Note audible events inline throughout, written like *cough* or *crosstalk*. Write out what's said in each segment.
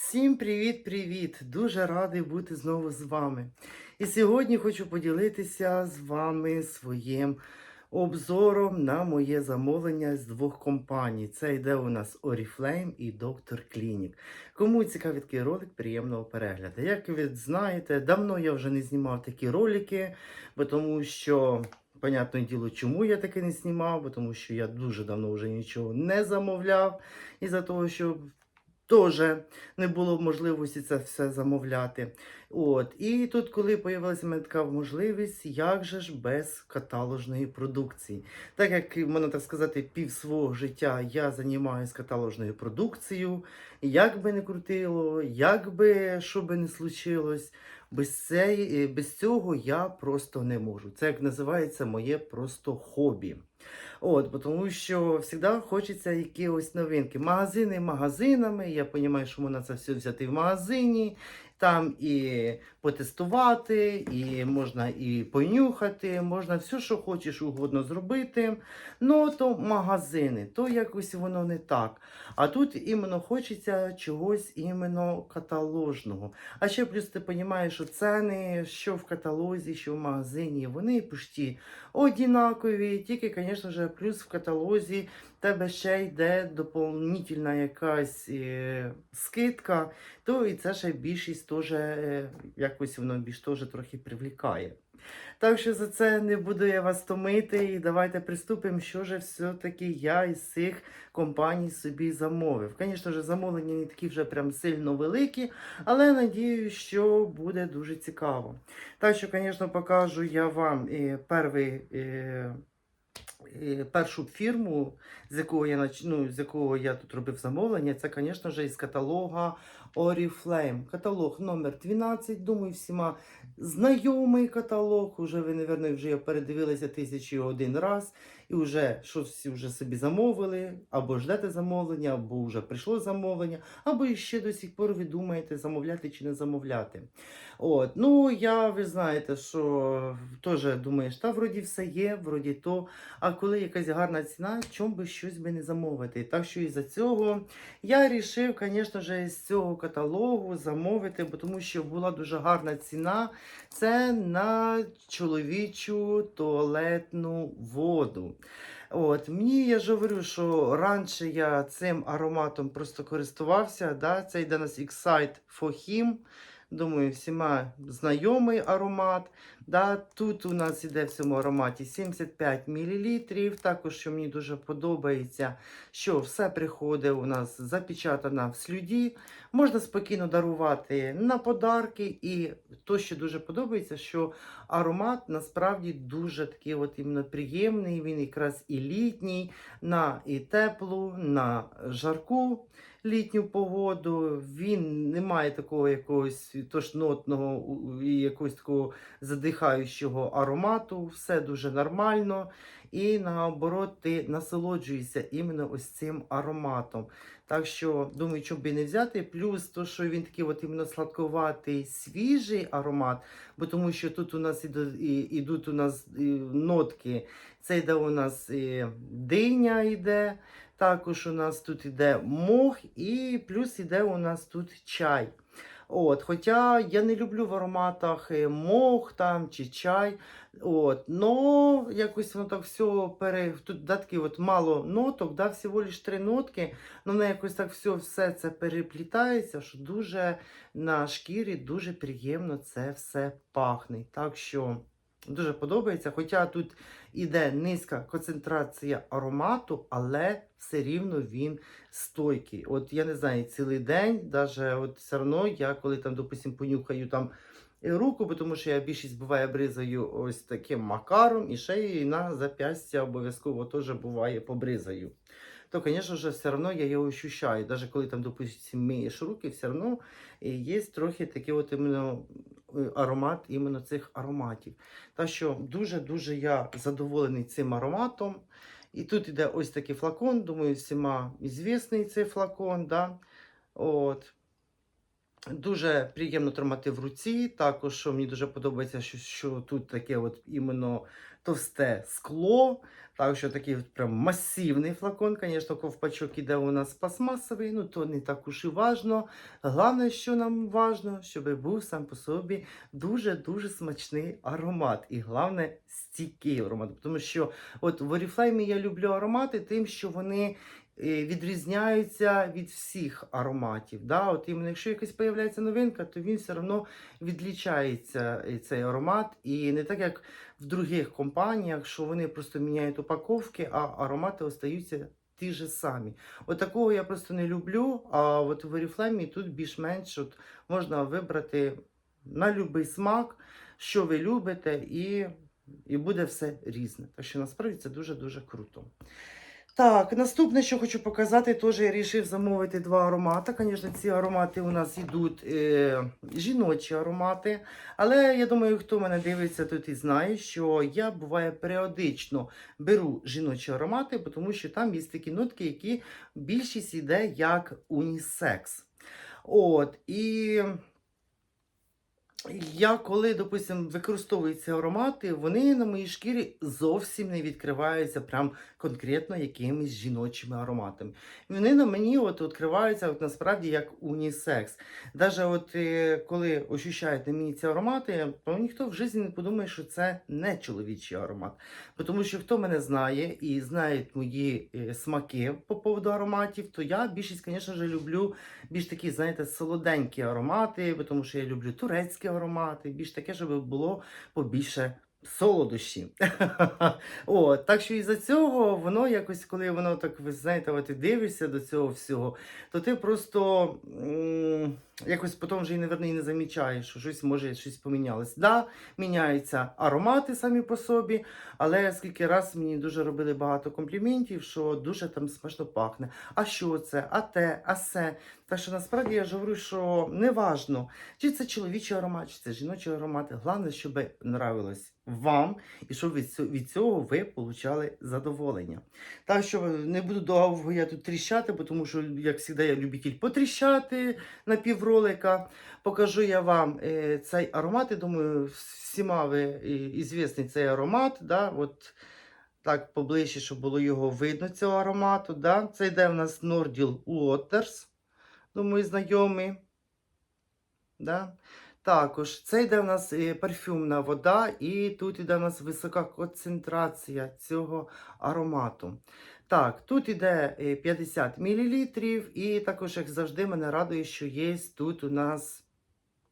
Всім привіт-привіт! Дуже радий бути знову з вами. І сьогодні хочу поділитися з вами своїм обзором на моє замовлення з двох компаній. Це йде у нас Oriflame і Dr. Clinic. Кому цікавий такий ролик, приємного перегляду. Як ви знаєте, давно я вже не знімав такі ролики, бо тому що. Понятне діло, чому я таки не знімав, тому що я дуже давно вже нічого не замовляв, із-за того, що теж не було можливості це все замовляти. От. І тут, коли з'явилася мене така можливість, як же ж без каталожної продукції. Так як, можна так сказати, пів свого життя я займаюся каталожною продукцією, як би не крутило, як би що би не случилось, без, цей, без цього я просто не можу. Це як називається моє просто хобі. От, бо тому що завжди хочеться якісь новинки. Магазини магазинами. Я розумію, що можна це все взяти в магазині, там і потестувати, і можна і понюхати, можна все, що хочеш угодно зробити. Ну, то магазини, то якось воно не так. А тут іменно хочеться чогось іменно каталожного. А ще плюс ти розумієш, що ціни, що в каталозі, що в магазині, вони почти однакові, тільки, звісно плюс в каталозі тебе ще йде доповнительна якась е, скидка, то і це ще більшість теж е, якось воно більш теж трохи привлікає. Так що за це не буду я вас томити і давайте приступимо, що ж все-таки я із цих компаній собі замовив. Звісно ж, замовлення не такі вже прям сильно великі, але надію, що буде дуже цікаво. Так що, звісно, покажу я вам е, перший. Е, Першу фірму, з якого я ну, з якого я тут робив замовлення, це, звісно із каталога Oriflame. Каталог номер 12, думаю, всіма знайомий каталог. Уже ви, мабуть, вже його передивилися тисячі один раз. І вже щось вже собі замовили, або ждете замовлення, або вже прийшло замовлення, або ще до сих пор ви думаєте, замовляти чи не замовляти. От, ну я ви знаєте, що теж думаєш, та вроді все є, вроді то. А коли якась гарна ціна, чому би щось би не замовити? Так що із-за цього я вирішив, звісно з цього каталогу замовити, бо тому що була дуже гарна ціна. Це на чоловічу туалетну воду. От, Мені я ж говорю, що раніше я цим ароматом просто користувався. Да? Це йде нас Excite for Him. Думаю, всіма знайомий аромат. Да? Тут у нас іде в цьому ароматі 75 мл. Також, що мені дуже подобається, що все приходить у нас запечатано в слюді. Можна спокійно дарувати на подарки. І то, що дуже подобається, що аромат насправді дуже такий от іменно приємний. Він якраз і літній, на і теплу, на жарку літню погоду. Він не має такого якогось тошнотного якогось такого задихаючого аромату. Все дуже нормально. І наоборот, ти насолоджуєшся іменно ось цим ароматом. Так що, думаю, чому би не взяти. Плюс то, що він такий от іменно сладковатий, свіжий аромат, бо тому що тут у нас іду- ідуть у нас нотки. Це йде у нас і диня йде, також у нас тут іде мох, і плюс іде у нас тут чай. От, Хоча я не люблю в ароматах е, мох там чи чай. От, но якось воно так все пере... Тут да, такі от мало ноток, да, всього лиш три нотки, але воно якось так все, все це переплітається, що дуже на шкірі дуже приємно це все пахне. Так що дуже подобається. Хоча тут іде низька концентрація аромату, але все рівно він стойкий. От я не знаю, цілий день, даже от все одно я коли там, допустим, понюхаю там е, руку, бо тому що я більшість буває бризаю ось таким макаром, і ще й на запястя обов'язково теж буває побризаю. То, звісно ж, все одно я його ощущаю. Навіть коли там, допустим, миєш руки, все одно є трохи такий от іменно е, аромат іменно цих ароматів. Так що дуже-дуже я задоволений цим ароматом. І тут іде ось такий флакон, думаю, всіма звісний цей флакон. Да? От. Дуже приємно тримати в руці. Також що мені дуже подобається, що, що тут таке от іменно товсте скло. Так що такий прям масивний флакон. Звісно, ковпачок іде у нас пластмасовий, ну то не так уж і важно. Головне, що нам важно, щоб був сам по собі дуже-дуже смачний аромат. І головне, стійкий аромат. Тому що от в Oriflame я люблю аромати тим, що вони е, відрізняються від всіх ароматів. Да? От іменно, якщо якась появляється новинка, то він все одно відлічається е, цей аромат. І не так як в других компаніях, що вони просто міняють упаковки, а аромати остаються ті ж самі. От такого я просто не люблю. А от в Oriflame тут більш-менш от можна вибрати на будь-який смак, що ви любите, і, і буде все різне. Так що насправді це дуже-дуже круто. Так, наступне, що хочу показати, теж я вирішив замовити два аромати. Звісно, ці аромати у нас йдуть е, жіночі аромати. Але я думаю, хто мене дивиться, тут і знає, що я буває періодично беру жіночі аромати, тому що там є такі нотки, які більшість іде як унісекс. От, і я коли, допустим, використовую ці аромати, вони на моїй шкірі зовсім не відкриваються прям конкретно якимись жіночими ароматами. Вони на мені от відкриваються от насправді як унісекс. Даже от е, коли ощущають на мені ці аромати, то ніхто в житті не подумає, що це не чоловічий аромат. Тому що хто мене знає і знає мої е, смаки по поводу ароматів, то я більшість, звісно люблю більш такі, знаєте, солоденькі аромати, тому що я люблю турецькі аромати, більш таке, щоб було побільше солодощі. *laughs* О, так що із-за цього воно якось, коли воно так, ви знаєте, от ти дивишся до цього всього, то ти просто якось потім вже і, наверно, і не замічаєш, що щось може щось помінялось. Да, міняються аромати самі по собі, але скільки раз мені дуже робили багато компліментів, що дуже там смачно пахне. А що це? А те, а се. Так що насправді я ж говорю, що не важно, чи це чоловічий аромат, чи це жіночий аромат. Головне, щоб нравилось вам і щоб від цього, ви получали задоволення. Так що не буду довго я тут тріщати, тому що, як завжди, я любитель потріщати на півролика. Покажу я вам е, цей аромат. Я думаю, всіма ви е, ізвісний цей аромат. Да? От, так, поближче, щоб було його видно, цього аромату. Да? Це йде в нас Nordil Waters. Думаю, знайомий. Да? Також це йде в нас е, парфюмна вода, і тут йде в нас висока концентрація цього аромату. Так, тут йде е, 50 мл, і також, як завжди, мене радує, що є тут у нас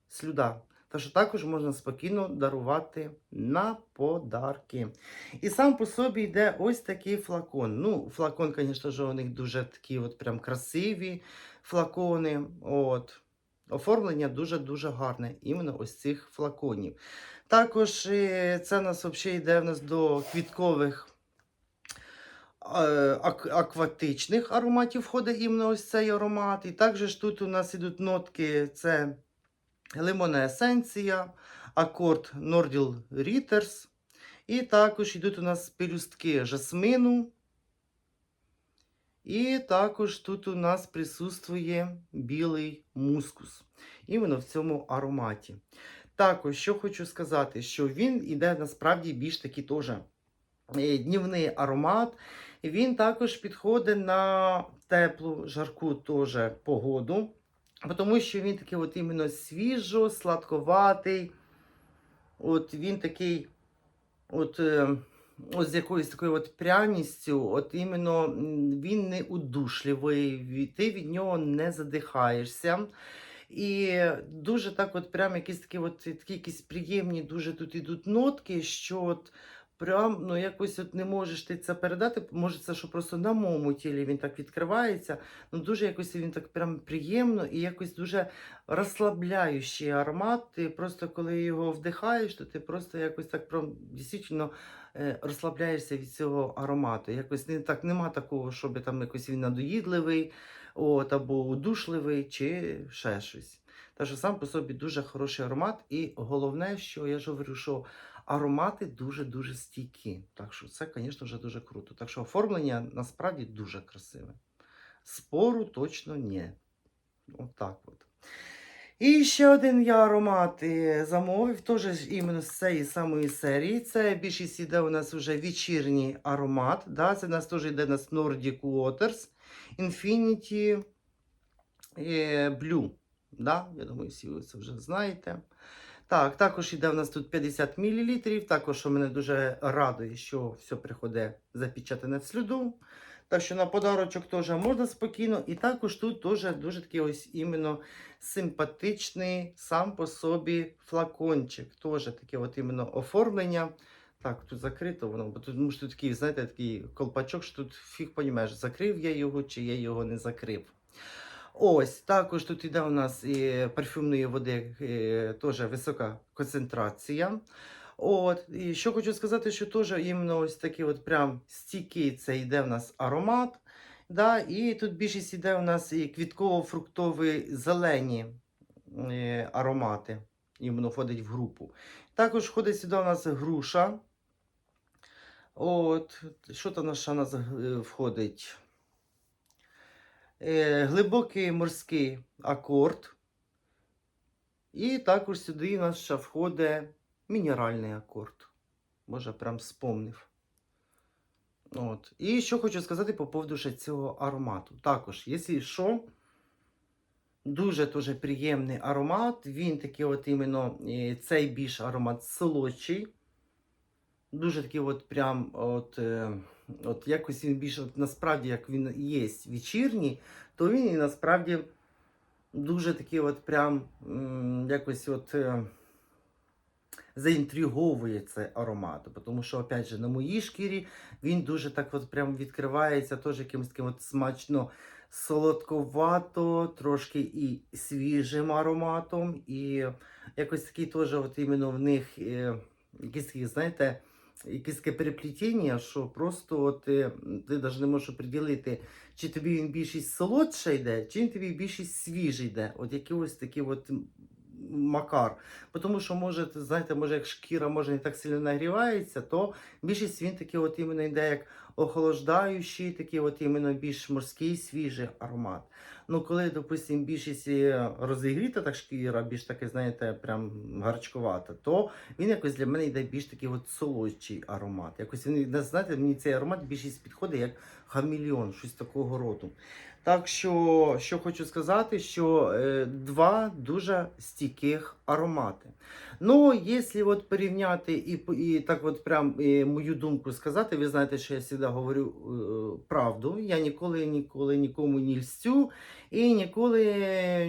слюда. Так що також можна спокійно дарувати на подарки. І сам по собі йде ось такий флакон. Ну, флакон, звісно у них дуже такі от прям красиві флакони. От. Оформлення дуже-дуже гарне, іменно ось цих флаконів. Також е, це нас взагалі йде в нас до квіткових акватичних ароматів входить іменно ось цей аромат. І також тут у нас ідуть нотки: це лимонна есенція, акорд Nordil Ritters. І також йдуть у нас пелюстки жасмину. І також тут у нас присутствує білий мускус. Іменно в цьому ароматі. Також, що хочу сказати, що він іде насправді більш такий теж е, днівний аромат. Він також підходить на теплу, жарку теж погоду. Тому що він такий от іменно свіжо, сладковатий. От він такий, от. Е, От з якоюсь такою от пряністю, от іменно він не удушливий, ти від нього не задихаєшся. І дуже так, от прям якісь такі, от, такі якісь приємні, дуже тут ідуть нотки, що от прям ну, якось от не можеш ти це передати. Може, це що просто на моєму тілі він так відкривається. Ну дуже якось він так прям приємно і якось дуже розслабляючий аромат. Ти просто коли його вдихаєш, то ти просто якось так прям дійсно е, розслабляєшся від цього аромату. Якось не так нема такого, щоб там якось він надоїдливий, от, або удушливий, чи ще щось. Так що сам по собі дуже хороший аромат. І головне, що я ж говорю, що аромати дуже-дуже стійкі. Так що це, звісно, вже дуже круто. Так що оформлення насправді дуже красиве. Спору точно ні. От так от. І ще один я аромат е, замовив, теж іменно з цієї самої серії. Це більшість іде у нас вже вечірній аромат. Да? Це у нас теж йде у нас Nordic Waters Infinity е, Blue. Да? Я думаю, всі ви це вже знаєте. Так, також іде у нас тут 50 мл. Також що мене дуже радує, що все приходить запечатане в сліду. Так що на подарочок теж можна спокійно. І також тут теж дуже такий ось іменно симпатичний сам по собі флакончик. Теж таке от іменно оформлення. Так, тут закрито воно, бо тут, тут такий, знаєте, такий колпачок, що тут фіг понімаєш, закрив я його чи я його не закрив. Ось, також тут іде у нас і парфюмної води е, теж висока концентрація. От, і що хочу сказати, що теж іменно ось такий от прям стійкий це йде в нас аромат. Да, і тут більшість іде у нас і квітково-фруктові зелені е, аромати. Іменно входить в групу. Також входить сюди у нас груша. От, що там у нас е, входить? Е, глибокий морський акорд. І також сюди у нас ще входить мінеральний акорд. Може, прям спомнив. От. І що хочу сказати по поводу ще цього аромату. Також, якщо що, дуже дуже приємний аромат. Він такий от іменно е, цей більш аромат солодший. Дуже такий от прям от, е, от якось він більш от, насправді, як він є вечірній, то він і насправді дуже такий от прям якось от. е, заінтриговує цей аромат. Тому що, опять же, на моїй шкірі він дуже так от прям відкривається, теж якимось таким от смачно солодковато, трошки і свіжим ароматом. І якось такий теж от іменно в них е, якісь знаєте, якесь таке переплетіння, що просто от, е, ти навіть не можеш приділити, чи тобі він більшість солодше йде, чи він тобі більшість свіжий йде. От якийсь такі от макар. Тому що, може, знаєте, може, як шкіра може не так сильно нагрівається, то більшість він такий от іменно йде як охолоджаючий, такий от іменно більш морський, свіжий аромат. Ну, коли, допустимо, більшість е, розігріта так шкіра, більш таке, знаєте, прям гарчкувата, то він якось для мене йде більш такий от солодший аромат. Якось він, знаєте, мені цей аромат більшість підходить як хамільйон, щось такого роду. Так що, що хочу сказати, що е, два дуже стійких аромати. Ну, якщо от порівняти і, і так от прям е, мою думку сказати, ви знаєте, що я завжди говорю е, правду. Я ніколи ніколи нікому не льстю і ніколи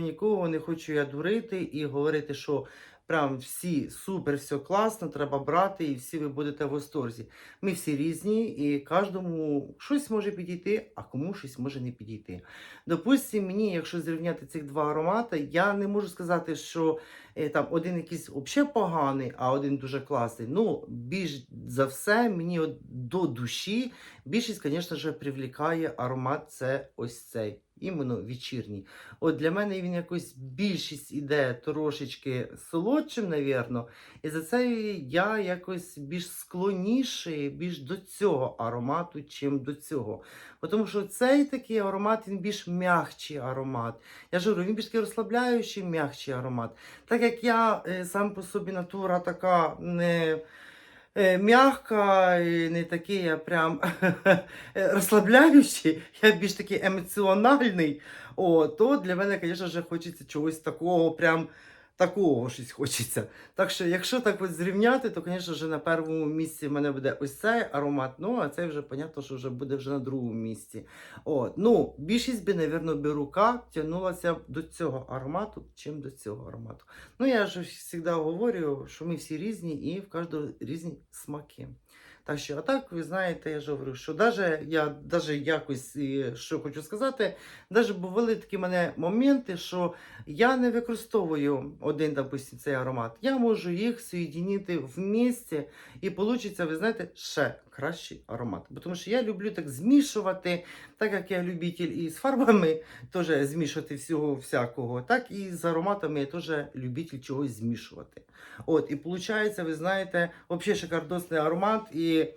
нікого не хочу я дурити і говорити, що прям всі супер, все класно, треба брати, і всі ви будете в восторзі. Ми всі різні, і кожному щось може підійти, а кому щось може не підійти. Допустим, мені, якщо зрівняти цих два аромати, я не можу сказати, що е, там один якийсь взагалі поганий, а один дуже класний. Ну, більш за все, мені от до душі більшість, звісно ж, привлікає аромат це ось цей. Іменно вечірній. От для мене він якось більшість іде трошечки солодшим, навірно. І за це я якось більш склонніший більш до цього аромату, чим до цього. Тому що цей такий аромат, він більш м'якший аромат. Я ж говорю, він більш розслабляючий, м'якший аромат. Так як я е, сам по собі натура така не. Е, М'яка, не такий я прям *laughs* розслабляючий, я більш такий емоціональний. О, то для мене, звісно, хочеться чогось такого, прям такого щось хочеться. Так що, якщо так от зрівняти, то, звісно, вже на першому місці в мене буде ось цей аромат. Ну, а цей вже, понятно, що вже буде вже на другому місці. От, ну, більшість би, навірно, би рука тягнулася до цього аромату, чим до цього аромату. Ну, я ж завжди говорю, що ми всі різні і в кожного різні смаки. Так що, а так, ви знаєте, я ж говорю, що даже я даже якось, що хочу сказати, даже бували такі мене моменти, що я не використовую один, допустим, цей аромат. Я можу їх соєдінити в місці і вийде, ви знаєте, ще кращий аромат. Бо Тому що я люблю так змішувати, так як я любитель і з фарбами *laughs* теж змішувати всього всякого, так і з ароматами я теж любитель чогось змішувати. От, і виходить, ви знаєте, взагалі шикардосний аромат. І,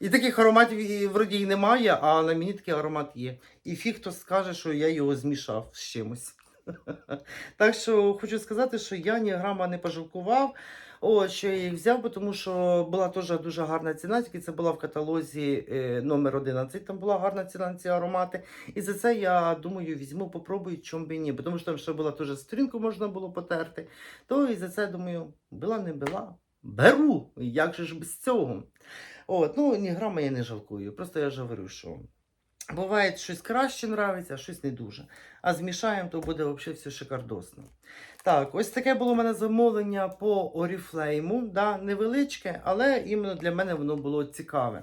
і таких ароматів і, вроді і немає, а на мені такий аромат є. І фіг хто скаже, що я його змішав з чимось. *laughs* Так що хочу сказати, що я ні грама не пожалкував. О, що я їх взяв, бо тому що була теж дуже гарна ціна, тільки це була в каталозі е, номер 11, там була гарна ціна на ці аромати. І за це я думаю, візьму, попробую, чому б і ні. Бо Тому що там ще була теж сторінку можна було потерти. То і за це думаю, була не була. Беру! Як же ж без цього? От, ну ні грама я не жалкую. Просто я ж говорю, що буває щось краще нравиться, а щось не дуже. А змішаємо, то буде взагалі все шикардосно. Так, ось таке було у мене замовлення по Oriflame. Да, невеличке, але іменно для мене воно було цікаве.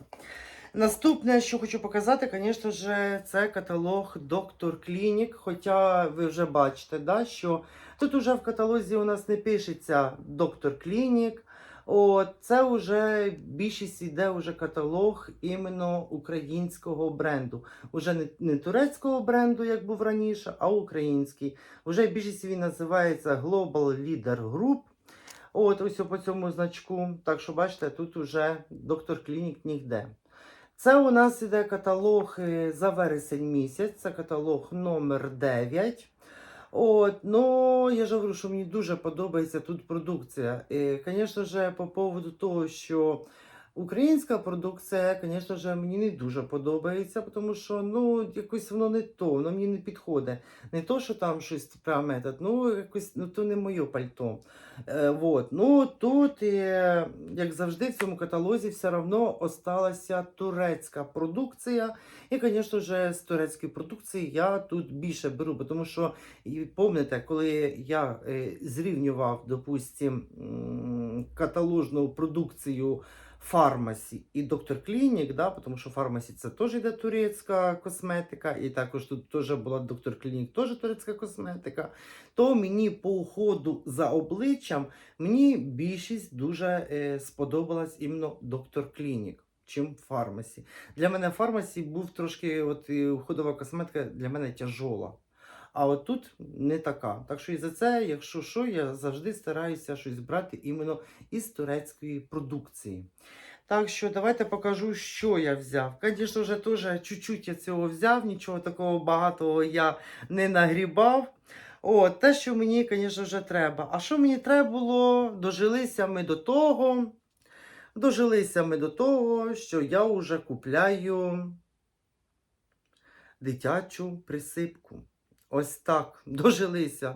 Наступне, що хочу показати, звісно ж, це каталог Доктор Клінік. Хоча ви вже бачите, да, що тут уже в каталозі у нас не пишеться Доктор Клінік. От, це вже більшість йде вже каталог іменно українського бренду. Уже не, не турецького бренду, як був раніше, а український. Уже більшість він називається Global Leader Group. От ось по цьому значку. Так що бачите, тут уже доктор Клінік ніде. Це у нас іде каталог е, за вересень місяць, це каталог номер 9. От, ну, я ж говорю, що мені дуже подобається тут продукція. Звісно ж, по поводу того, що українська продукція, звісно ж, мені не дуже подобається, тому що ну, якось воно не то, воно мені не підходить. Не то, що там щось прям метод, ну, якось, ну, то не моє пальто. Е, вот. Ну, тут, е, як завжди, в цьому каталозі все одно осталася турецька продукція. І, звісно ж, з турецької продукції я тут більше беру, тому що, і пам'ятаєте, коли я е, зрівнював, допустим, каталожну продукцію Фармасі і Доктор Клінік, да, тому що Фармасі це теж йде турецька косметика, і також тут теж була Доктор Клінік, теж турецька косметика. То мені по уходу за обличчям мені більшість дуже е, сподобалась іменно Доктор Клінік, чим Фармасі. Для мене Фармасі був трошки от, уходова косметика для мене тяжола. А от тут не така. Так що і за це, якщо що, я завжди стараюся щось брати іменно із турецької продукції. Так що давайте покажу, що я взяв. Звісно, вже теж чуть-чуть я цього взяв, нічого такого багатого я не нагрібав. О, те, що мені, звісно, вже треба. А що мені треба було? Дожилися ми до того. Дожилися ми до того, що я вже купляю дитячу присипку. Ось так, *laughs* дожилися.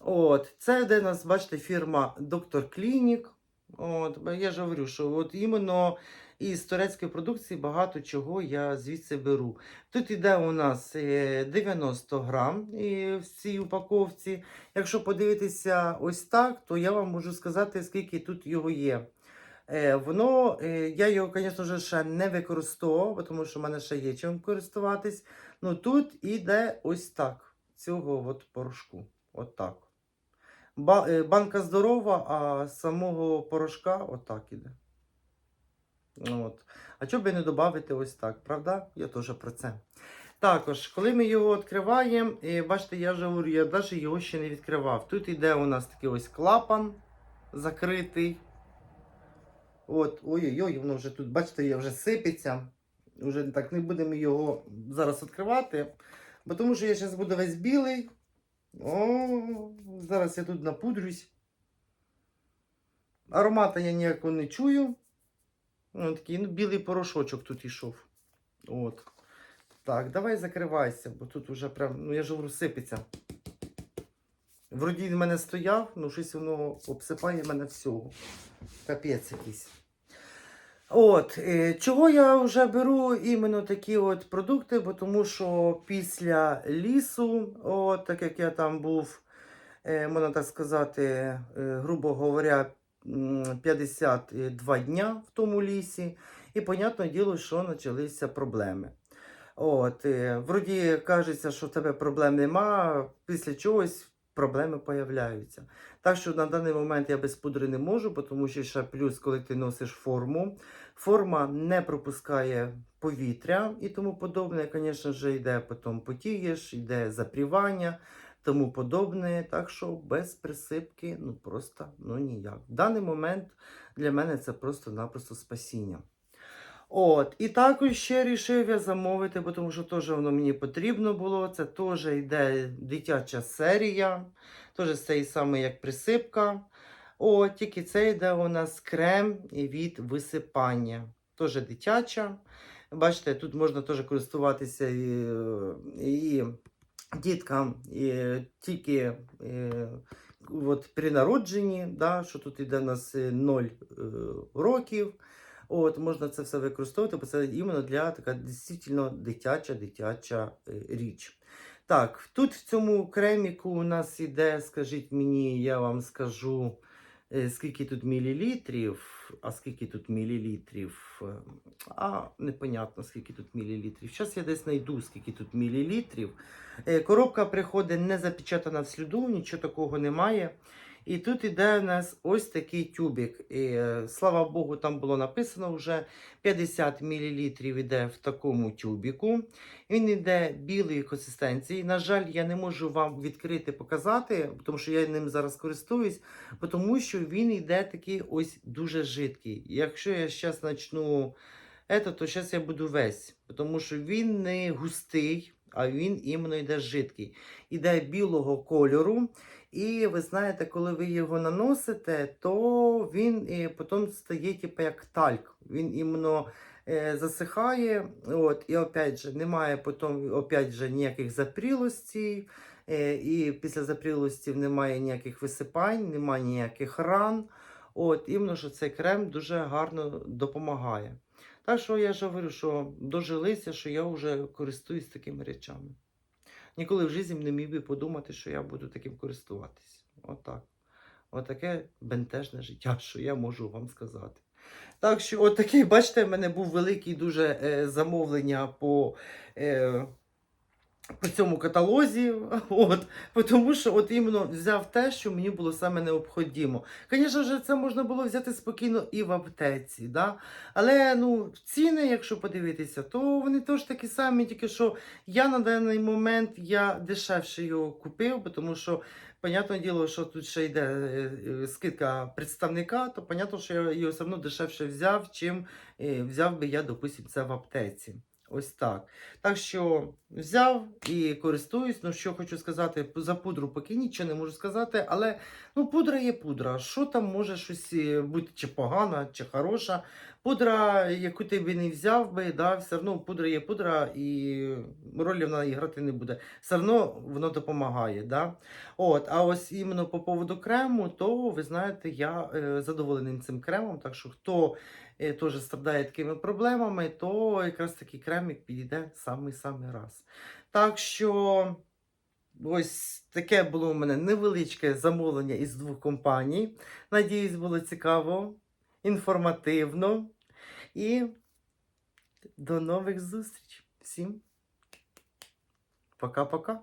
От, Це де нас, бачите, фірма Доктор Клінік. От, я ж говорю, що от іменно із турецької продукції багато чого я звідси беру. Тут іде у нас е, 90 грам е, в цій упаковці. Якщо подивитися ось так, то я вам можу сказати, скільки тут його є. Е, Воно, е, я його, звісно ще не використовував, тому що в мене ще є чим користуватись. Ну тут іде ось так. Цього от порошку. От так. Е, банка здорова, а самого порошка отак іде. От. А чого би не додати ось так, правда? Я теж про це. Також, коли ми його відкриваємо, і бачите, я вже говорю, я навіть його ще не відкривав. Тут іде у нас такий ось клапан закритий. От, ой-ой-ой, воно вже тут, бачите, вже сипеться. Уже так не будемо його зараз відкривати. Бо тому що я зараз буду весь білий. О, зараз я тут напудрюсь. Аромата я ніякого не чую. Ну, такий, ну, білий порошочок тут ішов. От. Так, давай закривайся, бо тут уже прям, ну я ж говорю, сипеться. Вроді він мене стояв, ну щось воно обсипає мене всього. Капець якийсь. От, е, чого я вже беру іменно такі от продукти, бо тому що після лісу, от, так як я там був, е, можна так сказати, е, грубо говоря, 52 дня в тому лісі, і, понятне діло, що почалися проблеми. От, вроді кажеться, що в тебе проблем нема, після чогось проблеми появляються. Так що на даний момент я без пудри не можу, тому що ще плюс, коли ти носиш форму, форма не пропускає повітря і тому подобне. Звісно ж, йде потім потієш, йде запрівання, тому подобне. Так що без присипки ну просто ну ніяк. В даний момент для мене це просто-напросто спасіння. От, і також ще рішив я замовити, бо тому що теж воно мені потрібно було. Це теж йде дитяча серія, теж цієї саме як присипка. От, тільки це йде у нас крем від висипання. Теж дитяча. Бачите, тут можна теж користуватися і, е, і діткам і тільки е, от, при народженні, да, що тут йде у нас 0 років. От, можна це все використовувати, бо це іменно для така дійсно дитяча дитяча е, річ. Так, тут в цьому креміку у нас іде, скажіть мені, я вам скажу, е, скільки тут мілілітрів, а скільки тут мілілітрів, е, а непонятно, скільки тут мілілітрів. Зараз я десь знайду, скільки тут мілілітрів. Коробка приходить не запечатана в сліду, нічого такого немає. І тут іде у нас ось такий тюбик. І, е, слава Богу, там було написано вже 50 мл іде в такому тюбіку. Він іде білої консистенції. На жаль, я не можу вам відкрити показати, тому що я ним зараз користуюсь, тому що він йде такий ось дуже жидкий. Якщо я зараз почну, ето, то зараз я буду весь, тому що він не густий, а він іменно йде жидкий. Іде білого кольору. І ви знаєте, коли ви його наносите, то він е, потім стає типу, як тальк. Він іменно е, засихає. От, і опять же, немає потім опять же, ніяких запрілостей. Е, і після запрілостів немає ніяких висипань, немає ніяких ран. От, іменно, що цей крем дуже гарно допомагає. Так що я ж говорю, що дожилися, що я вже користуюсь такими речами. Ніколи в житті не міг би подумати, що я буду таким користуватись. Отак. Отаке бентежне життя, що я можу вам сказати. Так що, отакий, бачите, в мене був великий дуже е, замовлення по, е, по цьому каталозі. *laughs* От, тому що от іменно взяв те, що мені було саме необхідно. Звісно це можна було взяти спокійно і в аптеці. Да? Але ну, ціни, якщо подивитися, то вони теж такі самі, тільки що я на даний момент я дешевше його купив, тому що, понятне діло, що тут ще йде е, е, скидка представника, то понятно, що я його все одно дешевше взяв, чим е, взяв би я, допустим, це в аптеці. Ось так. Так що взяв і користуюсь. Ну, що хочу сказати, за пудру поки нічого не можу сказати, але ну, пудра є пудра. Що там може щось е, бути чи погана, чи хороша. Пудра, яку ти би не взяв би, да, все одно пудра є пудра, і ролі вона грати не буде. Все одно воно допомагає. Да? От, а ось іменно по поводу крему, то ви знаєте, я е, задоволений цим кремом. Так що хто е, теж страдає такими проблемами, то якраз такий кремик підійде самий-самий раз. Так що. Ось таке було у мене невеличке замовлення із двох компаній. Надіюсь, було цікаво, інформативно. І до нових зустрічей. Всім пока-пока.